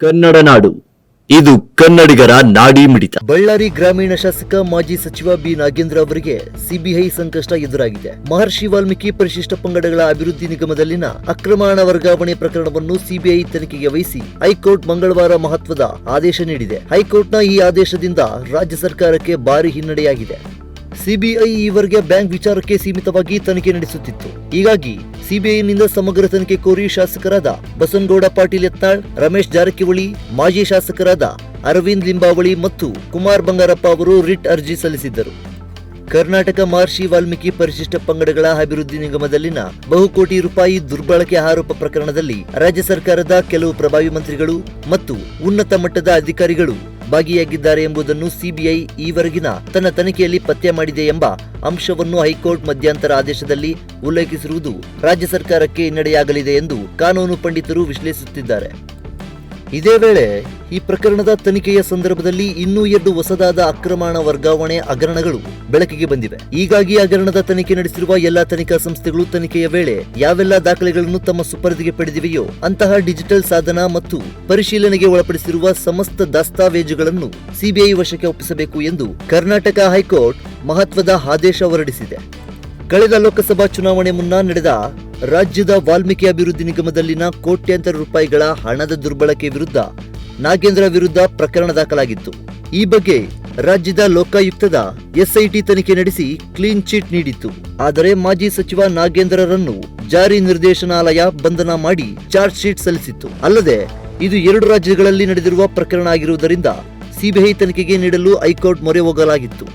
ಕನ್ನಡ ನಾಡು. ಇದು ಕನ್ನಡಿಗರ ನಾಡಿ ಮಿಡಿತ. ಬಳ್ಳಾರಿ ಗ್ರಾಮೀಣ ಶಾಸಕ ಮಾಜಿ ಸಚಿವ ಬಿ ನಾಗೇಂದ್ರ ಅವರಿಗೆ ಸಿಬಿಐ ಸಂಕಷ್ಟ ಎದುರಾಗಿದೆ. ಮಹರ್ಷಿ ವಾಲ್ಮೀಕಿ ಪರಿಶಿಷ್ಟ ಪಂಗಡಗಳ ಅಭಿವೃದ್ಧಿ ನಿಗಮದಲ್ಲಿನ ಅಕ್ರಮ ವರ್ಗಾವಣೆ ಪ್ರಕರಣವನ್ನು ಸಿಬಿಐ ತನಿಖೆಗೆ ವಹಿಸಿ ಹೈಕೋರ್ಟ್ ಮಂಗಳವಾರ ಮಹತ್ವದ ಆದೇಶ ನೀಡಿದೆ. ಹೈಕೋರ್ಟ್ನ ಈ ಆದೇಶದಿಂದ ರಾಜ್ಯ ಸರ್ಕಾರಕ್ಕೆ ಭಾರಿ ಹಿನ್ನಡೆಯಾಗಿದೆ. ಸಿಬಿಐ ಈವರೆಗೆ ಬ್ಯಾಂಕ್ ವಿಚಾರಕ್ಕೆ ಸೀಮಿತವಾಗಿ ತನಿಖೆ ನಡೆಸುತ್ತಿತ್ತು. ಹೀಗಾಗಿ ಸಿಬಿಐನಿಂದ ಸಮಗ್ರ ತನಿಖೆ ಕೋರಿ ಶಾಸಕರಾದ ಬಸನಗೌಡ ಪಾಟೀಲ್ ಯತ್ನಾಳ್, ರಮೇಶ್ ಜಾರಕಿಹೊಳಿ, ಮಾಜಿ ಶಾಸಕರಾದ ಅರವಿಂದ್ ಲಿಂಬಾವಳಿ ಮತ್ತು ಕುಮಾರ್ ಬಂಗಾರಪ್ಪ ಅವರು ರಿಟ್ ಅರ್ಜಿ ಸಲ್ಲಿಸಿದ್ದರು. ಕರ್ನಾಟಕ ಮಹರ್ಷಿ ವಾಲ್ಮೀಕಿ ಪರಿಶಿಷ್ಟ ಪಂಗಡಗಳ ಅಭಿವೃದ್ಧಿ ನಿಗಮದಲ್ಲಿನ ಬಹುಕೋಟಿ ರೂಪಾಯಿ ದುರ್ಬಳಕೆ ಆರೋಪ ಪ್ರಕರಣದಲ್ಲಿ ರಾಜ್ಯ ಸರ್ಕಾರದ ಕೆಲವು ಪ್ರಭಾವಿ ಮಂತ್ರಿಗಳು ಮತ್ತು ಉನ್ನತ ಮಟ್ಟದ ಅಧಿಕಾರಿಗಳು ಭಾಗಿಯಾಗಿದ್ದಾರೆ ಎಂಬುದನ್ನು ಸಿಬಿಐ ಈವರೆಗಿನ ತನ್ನ ತನಿಖೆಯಲ್ಲಿ ಪತ್ತೆ ಮಾಡಿದೆ ಎಂಬ ಅಂಶವನ್ನು ಹೈಕೋರ್ಟ್ ಮಧ್ಯಂತರ ಆದೇಶದಲ್ಲಿ ಉಲ್ಲೇಖಿಸಿರುವುದು ರಾಜ್ಯ ಸರ್ಕಾರಕ್ಕೆ ಹಿನ್ನಡೆಯಾಗಲಿದೆ ಎಂದು ಕಾನೂನು ಪಂಡಿತರು ವಿಶ್ಲೇಷಿಸುತ್ತಿದ್ದಾರೆ. ಇದೇ ವೇಳೆ ಈ ಪ್ರಕರಣದ ತನಿಖೆಯ ಸಂದರ್ಭದಲ್ಲಿ ಇನ್ನೂ ಎರಡು ಹೊಸದಾದ ಅಕ್ರಮಣ ವರ್ಗಾವಣೆ ಹಗರಣಗಳು ಬೆಳಕಿಗೆ ಬಂದಿವೆ. ಹೀಗಾಗಿ ಹಗರಣದ ತನಿಖೆ ನಡೆಸಿರುವ ಎಲ್ಲಾ ತನಿಖಾ ಸಂಸ್ಥೆಗಳು ತನಿಖೆಯ ವೇಳೆ ಯಾವೆಲ್ಲ ದಾಖಲೆಗಳನ್ನು ತಮ್ಮ ಸುಪರ್ದಿಗೆ ಪಡೆದಿವೆಯೋ ಅಂತಹ ಡಿಜಿಟಲ್ ಸಾಧನ ಮತ್ತು ಪರಿಶೀಲನೆಗೆ ಒಳಪಡಿಸಿರುವ ಸಮಸ್ತ ದಸ್ತಾವೇಜುಗಳನ್ನು ಸಿಬಿಐ ವಶಕ್ಕೆ ಒಪ್ಪಿಸಬೇಕು ಎಂದು ಕರ್ನಾಟಕ ಹೈಕೋರ್ಟ್ ಮಹತ್ವದ ಆದೇಶ ಹೊರಡಿಸಿದೆ. ಕಳೆದ ಲೋಕಸಭಾ ಚುನಾವಣೆ ಮುನ್ನ ನಡೆದ ರಾಜ್ಯದ ವಾಲ್ಮೀಕಿ ಅಭಿವೃದ್ಧಿ ನಿಗಮದಲ್ಲಿನ ಕೋಟ್ಯಾಂತರ ರೂಪಾಯಿಗಳ ಹಣದ ದುರ್ಬಳಕೆ ವಿರುದ್ಧ ನಾಗೇಂದ್ರ ವಿರುದ್ಧ ಪ್ರಕರಣ ದಾಖಲಾಗಿತ್ತು. ಈ ಬಗ್ಗೆ ರಾಜ್ಯದ ಲೋಕಾಯುಕ್ತದ ಎಸ್ಐಟಿ ತನಿಖೆ ನಡೆಸಿ ಕ್ಲೀನ್ ಚೀಟ್ ನೀಡಿತ್ತು. ಆದರೆ ಮಾಜಿ ಸಚಿವ ನಾಗೇಂದ್ರರನ್ನು ಜಾರಿ ನಿರ್ದೇಶನಾಲಯ ಬಂಧನ ಮಾಡಿ ಚಾರ್ಜ್ ಶೀಟ್ ಸಲ್ಲಿಸಿತ್ತು. ಅಲ್ಲದೆ, ಇದು ಎರಡು ರಾಜ್ಯಗಳಲ್ಲಿ ನಡೆದಿರುವ ಪ್ರಕರಣ ಆಗಿರುವುದರಿಂದ ಸಿಬಿಐ ತನಿಖೆಗೆ ನೀಡಲು ಹೈಕೋರ್ಟ್ ಮೊರೆ ಹೋಗಲಾಗಿತ್ತು.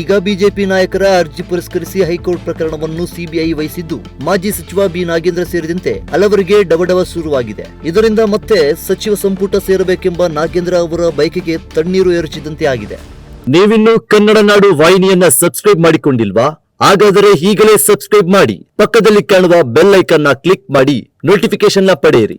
ಈಗ ಬಿಜೆಪಿ ನಾಯಕರ ಅರ್ಜಿ ಪುರಸ್ಕರಿಸಿ ಹೈಕೋರ್ಟ್ ಪ್ರಕರಣವನ್ನು ಸಿಬಿಐ ವಹಿಸಿದ್ದು, ಮಾಜಿ ಸಚಿವ ಬಿ ನಾಗೇಂದ್ರ ಸೇರಿದಂತೆ ಹಲವರಿಗೆ ಡಬಡವ ಶುರುವಾಗಿದೆ. ಇದರಿಂದ ಮತ್ತೆ ಸಚಿವ ಸಂಪುಟ ಸೇರಬೇಕೆಂಬ ನಾಗೇಂದ್ರ ಅವರ ಬೈಕಿಗೆ ತಣ್ಣೀರು ಎರಚಿದಂತೆ ಆಗಿದೆ. ನೀವಿನ್ನು ಕನ್ನಡ ನಾಡು ವಾಹಿನಿಯನ್ನ ಸಬ್ಸ್ಕ್ರೈಬ್ ಮಾಡಿಕೊಂಡಿಲ್ವಾ? ಹಾಗಾದರೆ ಈಗಲೇ ಸಬ್ಸ್ಕ್ರೈಬ್ ಮಾಡಿ, ಪಕ್ಕದಲ್ಲಿ ಕಾಣುವ ಬೆಲ್ ಐಕನ್ನ ಕ್ಲಿಕ್ ಮಾಡಿ ನೋಟಿಫಿಕೇಶನ್ನ ಪಡೆಯಿರಿ.